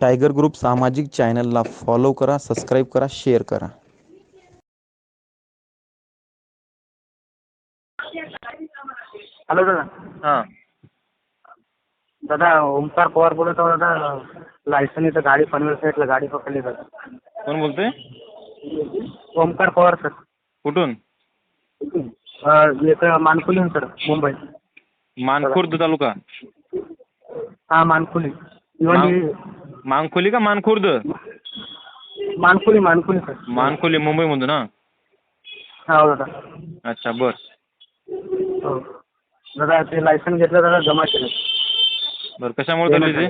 Tiger group सामाजिक चॅनलला follow करा सबस्क्राईब करा शेअर करा. हॅलो दादा. हां. दादा ओमकार पवार बोलत आहो दादा. लायसन इथं गाडी पनवेल साईडला गाडी पकडली दादा. कोण बोलतोय? ओमकार पवार सर. कुठून? इथं मानकुली सर मुंबई. मानखुर्द तालुका. हां मानकुली. भिवंडी मानखोली का मानखुर्द मानकुली मानकुली सर मानखोली मुंबईमधून ना हो दादा अच्छा बर हो दादा ते लायसन घेतलं दादा जमा केलं बर कशामुळे चालली ते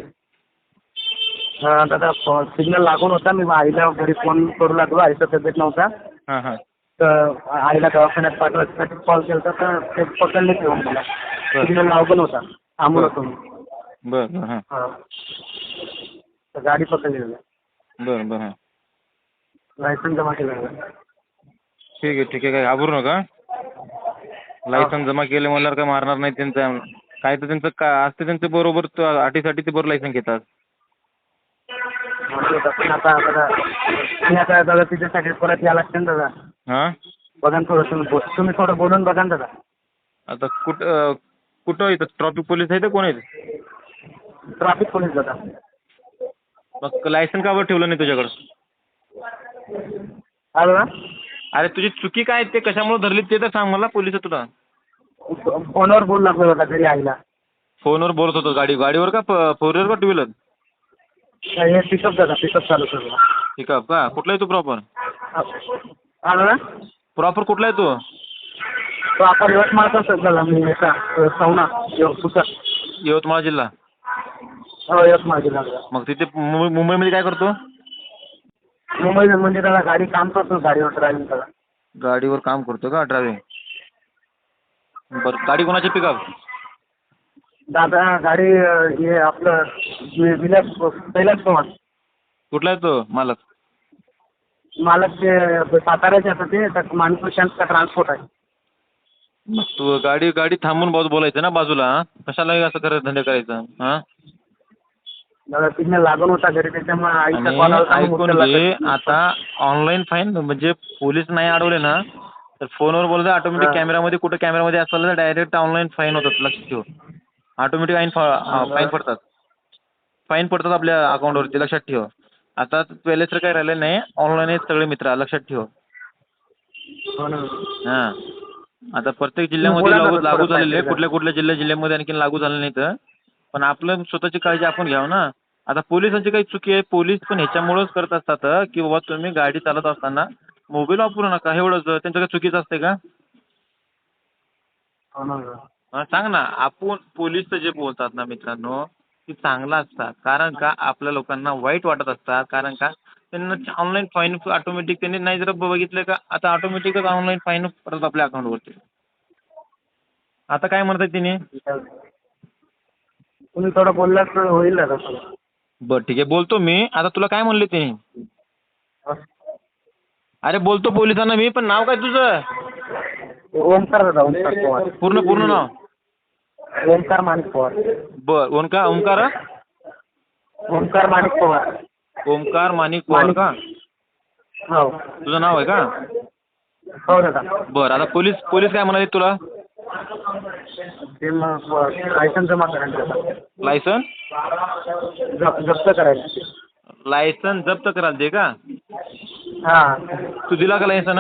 हा, दादा सिग्नल लागून होता मी आईला घरी फोन करू लागलो आईचा तब्येत नव्हता हां हां तर आईला दवाखान्यात पाठवायसाठी कॉल केला तर ते पकडले घेऊन मला सिग्नल लागून होता थांबून होतो मी बर बर हां हा. गाडी पकडली बर बर हां. लायसन जमा केलं ठीक आहे ठीक आहे काय घाबरू नका. लायसन जमा केले म्हणल्यावर काय मारणार नाही त्यांचं. काय तर त्यांचं का असते त्यांचं बरोबर तो अटीसाठी ते बरोबर लायसन घेतात. आता मी आता दादा तिच्यासाठी परत यायला लागते ना दादा. हां? बघा ना थोडं तुम्ही बोल- तुम्ही थोडं बोलून बघा ना दादा. आता कुठं कुठं ट्रॉफिक पोलीस आहेत कोण आहेत ट्रॅफिक पोलीस दादा. मग लायसन का बरं ठेवलं नाही तुझ्याकडं? हा दादा अरे तुझी चुकी काय ते कशामुळे धरली ते तर सांग मला पोलीस तुला. फोनवर बोलू लागलो दादा घरी आईला. फोनवर बोलत होतो गाडी. गाडीवर का फोर व्हीलर का टू व्हीलर हे पिकअप दादा पिकअप चालू कर. ठीक आहे का? कुठला आहे तू प्रॉपर हा दादा प्रॉपर कुठला आहे तू? यवतमाळचा सर दादा मी याचा. यवतमाळ जिल्हा. हो जिल्हा दादा मग तिथे मुंबई मुंबईमध्ये काय करतो? मुंबई म्हणजे दादा गाडी काम करतो गाडीवर ड्रायव्हिंग दादा गाडीवर काम करतो का ड्रायव्हिंग बरं गाडी कोणाची पिकअप दादा गाडी अ, हे आपलं वि- विलास कैलास पवार कुठला आहे तो मालक? मालक ते साताऱ्याचे आता ते तर शांतचा ट्रान्सपोर्ट आहे. मग तू गाडी गाडी थांबून बाजू बोलायचं ना बाजूला हा? कशाला असं करायचं धंदे करायचं हां? दादा सिग्नल लागून होता घरी त्याच्यामुळे आईचा कॉल आणि आला ऐकून घे आता ऑनलाईन फाईन म्हणजे पोलीस नाही अडवले ना तर फोनवर बोलतो ऑटोमॅटिक हा. कॅमेरामध्ये कुठं कॅमेरामध्ये असेल तर डायरेक्ट ऑनलाईन फाईन होतात लक्ष ठेव. ऑटोमॅटिक फाईन फाईन पडतात. फाईन पडतात आपल्या अकाउंटवरती लक्षात ठेव. आता पहिले तर काय राहिलं नाही ऑनलाईन आहेत सगळे मित्र लक्षात ठेव. हां आता प्रत्येक जिल्ह्यामध्ये बोला ना लागू झालेले आहे. कुठल्या कुठल्या जिल्ह्या जिल्ह्यामध्ये आणखी लागू झाले नाहीत. पण आपलं स्वतःची काळजी आपण घ्यावं ना. आता पोलिसांची काही चुकी आहे. पोलीस पण ह्याच्यामुळंच करत असतात की बाबा तुम्ही गाडी चालत असताना मोबाईल वापरू नका. एवढंच. त्यांचं काही चुकीचं असते का? हा, सांग ना. आपण पोलीस जे बोलतात ना मित्रांनो ते चांगलं असतात. कारण का? आपल्या लोकांना वाईट वाटत असतात. कारण का? त्यांना ऑनलाईन फाईन ऑटोमॅटिक त्यांनी नाही जर बघितलं का आता ऑटोमॅटिकच ऑनलाईन फाईन पडतात आपल्या अकाउंटवरती आता काय म्हणतात तिने? तुम्ही थोडं बोललात तर होईल दादा थोडं बरं ठीक आहे. बोलतो मी. आता तुला काय म्हणले तिने अरे बोलतो पोलिसांना मी पण नाव काय तुझं? ओमकार दादा पूर्ण पूर्ण नाव? ओमकार माणिक पवार. बर ओंकार? ओंकार ओमकार माणिक पवार. ओंकार माणिक पवार का? हो. तुझं नाव आहे का? हो दादा. बरं आता पोलीस पोलीस काय म्हणाले तुला? ते लायसन जमा करायचं. लायसन जप जप्त करायचं. लायसन जप्त करायला दे का? हां. तू दिला का लायसन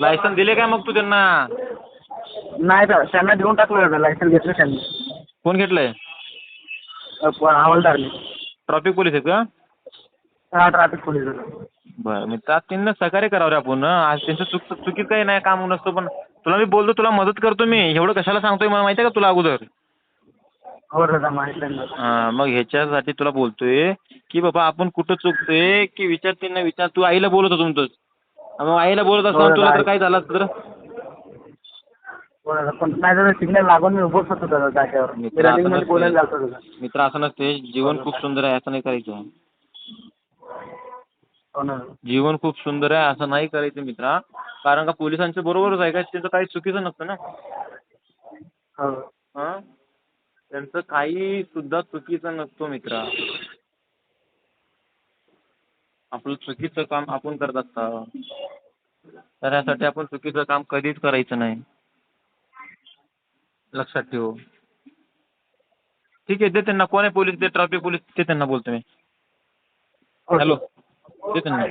लायसन दिले काय मग तू त्यांना? नाही दादा त्यांना देऊन टाकलं दादा लायसन घेतलं त्यांनी. कोण घेतलंय? अ, हवालदारने ट्रॉफिक पोलीस आहेत का? हा ट्रॅफिक पोलीस बरं मी त्यात त्यांना सहकार्य करावं रे आपण? आज त्यांचं चुक चुकीचं काही नाही काम नसतं पण तुला मी बोलतो तुला मदत करतो मी. एवढं कशाला सांगतोय मला माहिती आहे का तुला अगोदर? हो दादा माहिती आहे ना. हां मग ह्याच्यासाठी तुला बोलतोय की बाबा आपण कुठं चुकतोय की विचार त्यांना विचार तू आईला बोलत होतो तुमचंच मग आईला बोलत असताना हो, तुला आई- काय झालं असतं तर? हो दादा पण नाही दादा सिग्नल लागून मी उभंच होतो दादा जागेवर. मी मित्र असं मध्ये बोलायला जातो दादा. नसते मित्र असं नसते जीवन खूप सुंदर आहे असं नाही करायचं. हो ना जीवन खूप सुंदर आहे असं नाही करायचं मित्रा. कारण का पोलिसांचं बरोबरच आहे का? त्यांचं काही चुकीचं नसतं ना. हां. त्यांचं काही सुद्धा चुकीचं नसतो मित्रा. आपलं चुकीचं काम आपण करत असतो. तर यासाठी आपण चुकीचं काम कधीच करायचं नाही. लक्षात ठेव. ठीक आहे दे त्यांना कोण आहे पोलीस? ते ट्रॅफिक पोलीस. ते त्यांना बोलतो मी. हॅलो. दे त्यांना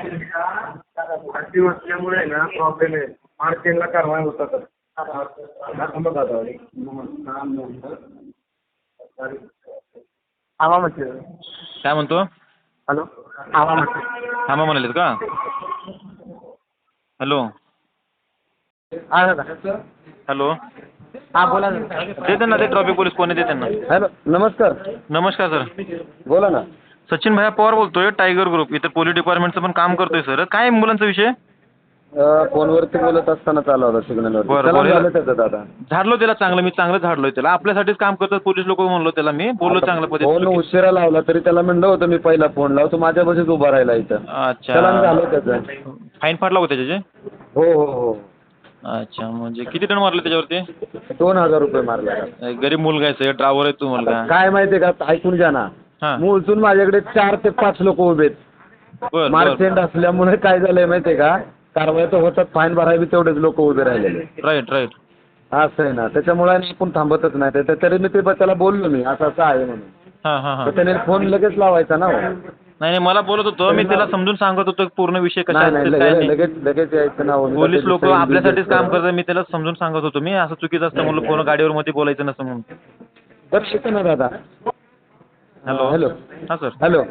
भरती असल्यामुळे ना प्रॉब्लेम आहे. मार्केटला कारवाई होतात. हवा म्हणते काय म्हणतो? हॅलो हवा म्हणते थांबा म्हणालेत का? हॅलो. हा दादा. हॅलो. हा बोला ना. दे त्यांना ते ट्रॅफिक पोलीस कोण आहे दे त्यांना हॅलो नमस्कार. नमस्कार सर बोला ना. सचिन भैया पवार बोलतोय टायगर ग्रुप इथं पोलीस डिपार्टमेंटचं पण काम करतोय सर काय आहे मुलांचा विषय? अं, फोनवरती बोलत असताना चालला होता सिग्नलवर बरं, चला बरं. झालं त्याचं दादा. झाडलो त्याला चांगलं मी चांगलं झाडलोय त्याला. आपल्यासाठीच काम करतात पोलीस लोक म्हणलो त्याला मी. बोललो चांगल्या फोन पद्धतीने उशिरा लावला तरी त्याला म्हणलं होतं मी पहिला फोन लाव तो माझ्यापाशीच उभा राहिला इथं. अच्छा. झालं त्याचं. फाईन फाडला होता त्याचे हो हो हो. अच्छा म्हणजे किती टन मारले त्याच्यावरती? दोन हजार रुपये मारला. गरीब मुलगा आहे ड्रायव्हर आहे तू मुलगा. काय माहितीये का? ऐकून घ्या ना. हा. माझ्याकडे चार ते पाच लोक उभे आहेत. बर मार्चेंट असल्यामुळे काय झालंय माहितीये का? कारवाई तर होतात फाईन भरावी तेवढेच लोक उभे राहिलेले. राईट राईट असं आहे ना. त्याच्यामुळे आपण थांबतच नाही. तर- तरी मी ते त्याला बोललो मी असं असं आहे म्हणून. हा हा हा. तर त्याने फोन लगेच लावायचा ना हो. नाही नाही मला बोलत होतो. मी त्याला समजून सांगत होतो पूर्ण विषय कसा नाही नाही असतो, काय लगेच नाही. लगेच लगेच यायचं ना हो. मी पोलीस लोक आपल्यासाठीच काम करतात. मी त्याला समजून सांगत होतो. मी असं चुकीचं असतं म्हणलं पूर्ण गाडीवर मध्ये बोलायचं नसतं म्हणून. बरं ना दादा. हॅलो हॅलो हा सर हॅलो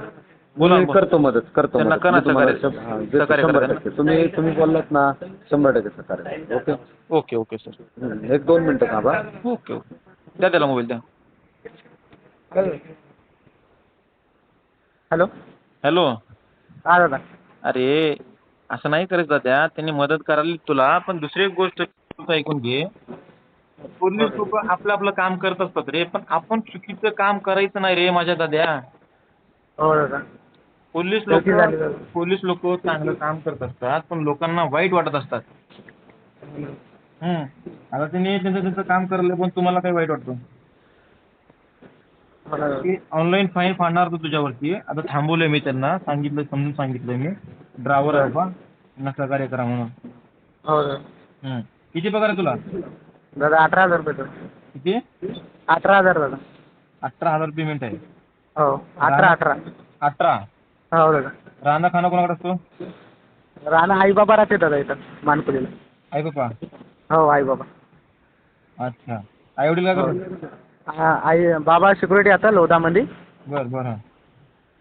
मी बोला. करतो मदत करतो त्यांना मदत. करा मी तुम्हाला सहकार्य. शंभ- हा, देतो सहकार्य शंभर करा. टक्के. तुम्ही तुम्ही बोललात ना शंभर टक्के सहकार्य ओके. ओके? Okay sir. हं, एक दोन मिनिटं थांबा. Okay okay. द्या त्याला मोबाईल द्या. हॅलो? हॅलो? हा दादा. अरे असं नाही करायचं त्या त्यांनी मदत करायला तुला पण दुसरी एक गोष्ट तू ऐकून घे. पोलीस लोक आपलं आपलं काम करत असतात रे पण आपण चुकीचं काम करायचं नाही रे माझ्या दाद्या. हो दादा. पोलीस लोक गलती झाली? दादा. पोलीस लोक चांगलं काम करत असतात पण लोकांना वाईट वाटत असतात. हम्म. आता त्यांनी त्यांचं त्यांचं काम करलं पण तुम्हाला काय वाईट वाटतं? ऑनलाईन फाईन फाडणार होतो तुझ्यावरती. आता थांबवलंय मी त्यांना. सांगितलं समजून सांगितलंय मी. ड्रायव्हर आहे बा. त्यांना सहकार्य करा म्हणून. हो हम्म. किती पगार आहे तुला? दादा अठरा हजार रुपये किती? अठरा हजार दादा. अठरा हजार पेमेंट आहे. हो. अठरा अठरा. अठरा. हो दादा राहणं खाणं कोणाकडे असतो? राणा आई बाबा राहते दादा इथं मानपुरीला आई पप्पा हो आई बाबा अच्छा. आई वडील काय करतात? हा, आई बाबा सिक्युरिटी आता लोधामध्ये बरं बरं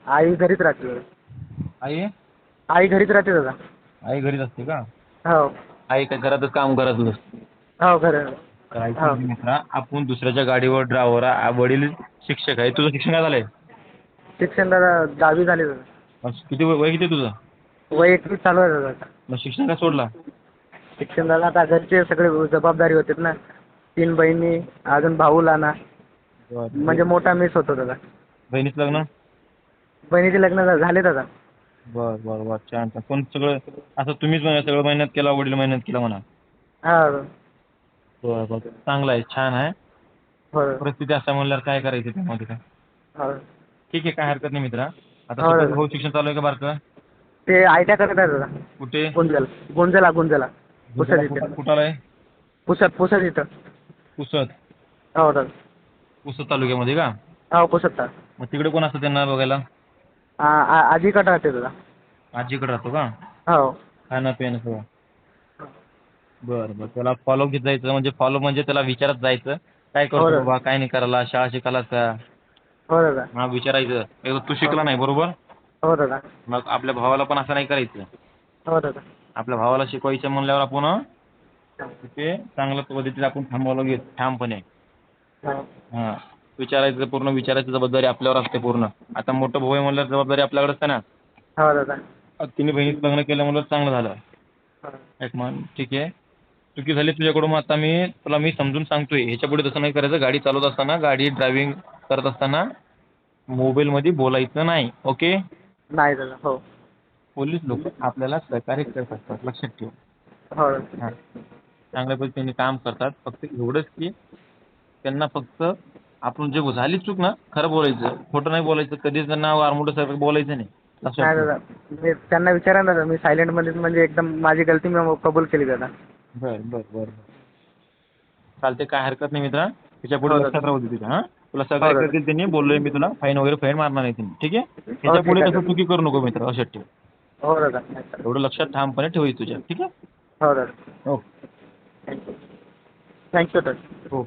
आई घरीच राहते. दादा आई? आई घरीच राहते दादा. आई घरीच असते का? हो. आई काय घरातच काम करत नसते. हो घरी मित्रा आपण दुसऱ्याच्या गाडीवर ड्रायव्हर वडील शिक्षक आहे. तुझं शिक्षण काय झालंय? शिक्षण दादा दहावी झाली. दादा किती वय वय किती आहे तुझं? वय एकवीस चालू आहे दादा आता. मग शिक्षण काय सोडला? शिक्षण दादा आता घरचे सगळे जबाबदारी होते ना. तीन बहिणी अजून भाऊ लहाना म्हणजे मोठा मिस होतो दादा. बहिणीचं लग्न? बहिणीचे लग्न झा- झाले दादा बर बर बर. छान छान. पण सगळं असं तुम्हीच म्हणा सगळं मेहनत केला वडील मेहनत केला म्हणा. हा. बर बर. चांगलं आहे छान आहे. हो. परिस्थिती असं म्हणल्यावर काय करायचं त्यामध्ये? काय हो. ठीक आहे काय हरकत नाही मित्रा. आता हो, शिक्षण चालू आहे का बारकं? ते आयट्या करत आहे दादा. कुठे? गुंजला गुंजला गुंजला पुसद इथे. कुठं कुठं आलाय पुसद पुसद इथं. पुसत. हो दादा. पुसत तालुक्यामध्ये का? हो पुसद मग तिकडे कोण असतं त्यांना बघायला? आजीकडे राहते दादा. आजीकडे राहतो का? हो. खाणं पिणं सगळं. बरं बरं. त्याला फॉलो घेत जायचं म्हणजे फॉलो म्हणजे त्याला विचारत जायचं. काय हो करतो रे. बाबा? काय नाही करायला? शाळा शिकायलास का? हो दादा. हा विचारायचं एकदा तू शिकला नाही बरोबर? हो दादा. मग आपल्या भावाला पण असं नाही करायचं. हो दादा. आपल्या भावाला शिकवायचं म्हणल्यावर आपण तिथे चांगल्या पद्धतीने आपण थांबवलं घेत ठामपणे. हो. हां. विचारायचं पूर्ण विचारायची जबाबदारी आपल्यावर असते पूर्ण. आता मोठं भाऊ आहे म्हणल्यावर जबाबदारी आपल्याकडे असते ना. हो दादा. आता तिने बहिणीचं लग्न केलं म्हणल्यावर चांगलं झालं. हो. एक मान ठीक आहे. चुकी झाली तुझ्याकडून मग आता मी तुला मी समजून सांगतोय. ह्याच्या पुढे तसं नाही करायचं. गाडी चालवत असताना गाडी ड्रायव्हिंग करत असताना मोबाईलमध्ये बोलायचं नाही ओके नाही दादा हो. पोलीस लोक आपल्याला सहकार्य करत असतात लक्षात ठेव. हो. हां. चांगल्या पद्धतीने काम करतात फक्त एवढंच की त्यांना फक्त आपण जे झाली चूक ना खरं बोलायचं खोटं नाही बोलायचं कधीच त्यांना वारमुठं सारखं बोलायचं नाही. लक्षात नाही ठेव. दादा मी त्यांना विचारा ना दादा मी सायलेंटमध्ये म्हणजे एकदम माझी गलती मी कबूल केली दादा. बर बर बर. चालते काय हरकत नाही मित्रा. त्याच्या पुढे हो, लक्षात राहू दे तुझ्या हा. तुला सगळं करतील त्यांनी बोललोय मी तुला फाईन वगैरे फाईन मारणार नाही त्यांनी ठीक आहे? त्याच्या पुढे. कसं चुकी करू नको मित्र लक्षात ठेव हो दादा. एवढं लक्षात ठामपणे ठेवायचं तुझ्या ठीक आहे? हो. दादा हो थँक्यू थँक्यू दादा हो.